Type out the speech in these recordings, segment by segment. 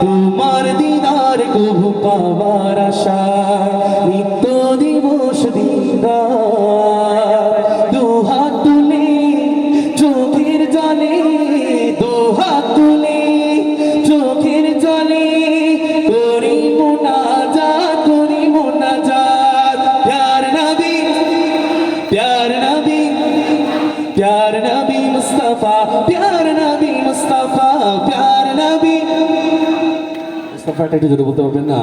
তোমার দিদার কবু পাবার আশা, নিত্য দিবস দিদার। দুহাত তুলে, চোখের জলে, দুহাত তুলে, চোখের জলে। করি মোনা যা করি মোনা যা প্যার নবী প্যার নবী প্যার নবী মুস্তফা, প্যার নবী মুস্তাফাটা একটু জোরে বলতে পারবেন না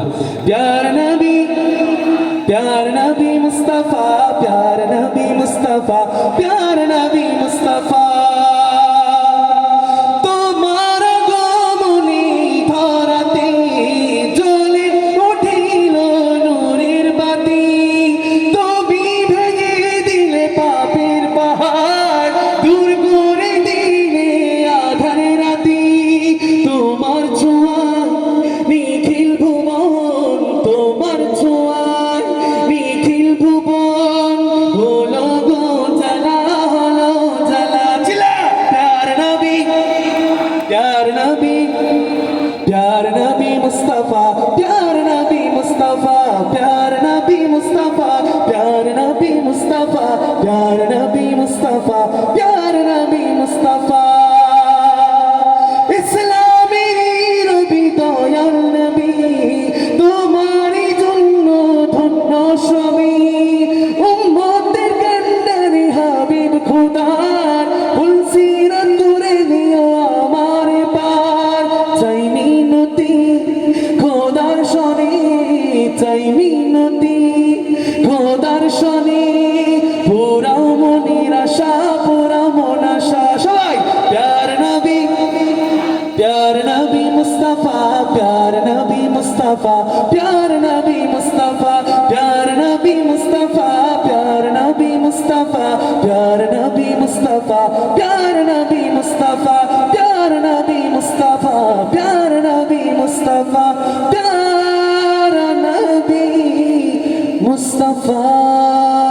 প্যার নবী প্যার নবী মুস্তাফা প্যার নবী মুস্তাফা প্যার प्यार नबी प्यार नबी मुस्तफा प्यार नबी मुस्तफा प्यार नबी मुस्तफा प्यार नबी मुस्तफा प्यार नबी मुस्तफा মিনতি ও দর্শনে পোরাও মনির আশা পোরাও মন আশা সবাই, প্যার নবী প্যার নবী মুস্তাফা, প্যার নবী মুস্তাফা, প্যার নবী মুস্তাফা, প্যার নবী মুস্তাফা, প্যার নবী মুস্তাফা, প্যার নবী মুস্তাফা, প্যার নবী মুস্তাফা, প্যার নবী মুস্তাফা, প্যার নবী মুস্তাফা Mustafa